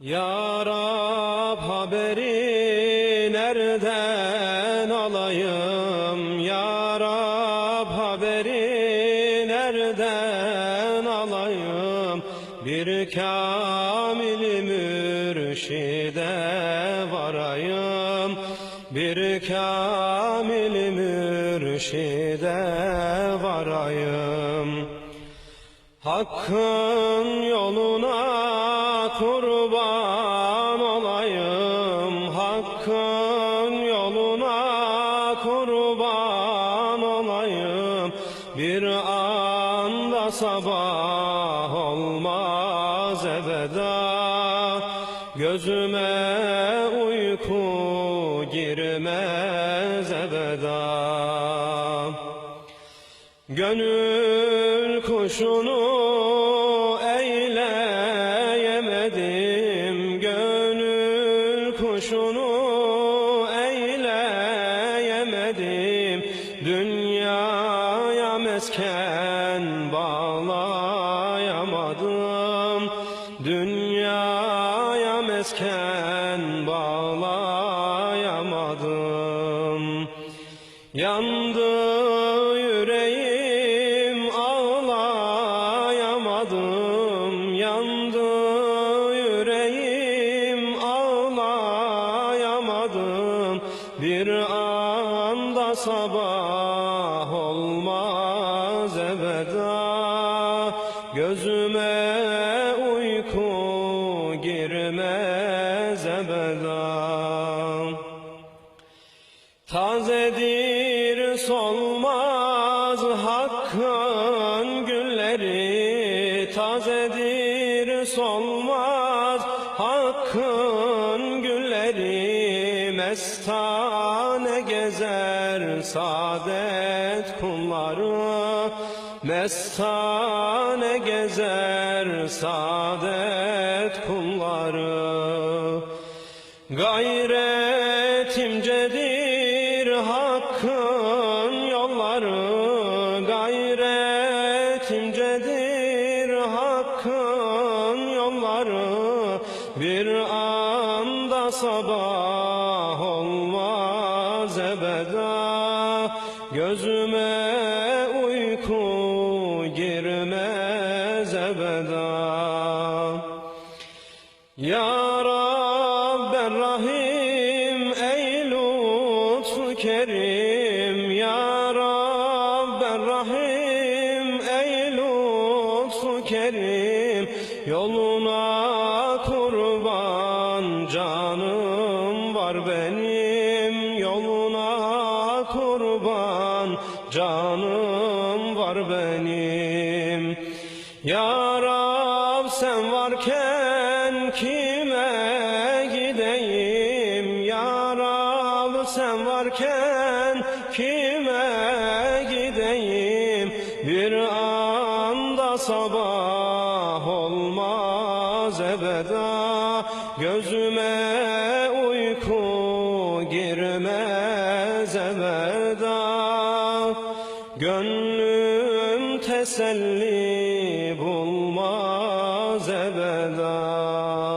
Ya Rab haberi nereden alayım? Ya Rab haberi nereden alayım? Bir kamil mürşide varayım. Bir kamil mürşide varayım. Hakkın yoluna sabah olmaz ebeda. Gözüme uyku girmez ebeda. Gönül kuşunu bağlayamadım Dünyaya mesken bağlayamadım. Yandı yüreğim ağlayamadım. Yandı yüreğim ağlayamadım. Bir anda sabah olmaz ebeda Gözüme uyku girmez ebeda Tazedir solmaz hakkın gülleri. Tazedir solmaz hakkın gülleri. Mestane gezer saadet kulları Mestane gezer saadet kulları. Gayretimcedir hakkın yolları. Gayretimcedir hakkın yolları. Bir anda sabah Gözüme uyku girmez ebeda. Ya Rabben Rahim ey lütfu kerim. Ya Rabben Rahim ey lütfu kerim. Yoluna canım var benim. Ya Rab sen varken kime gideyim? Ya Rab sen varken kime gideyim? Bir anda sabah olmaz ebeda. Gözüme Gönlüm teselli bulmaz ebeda.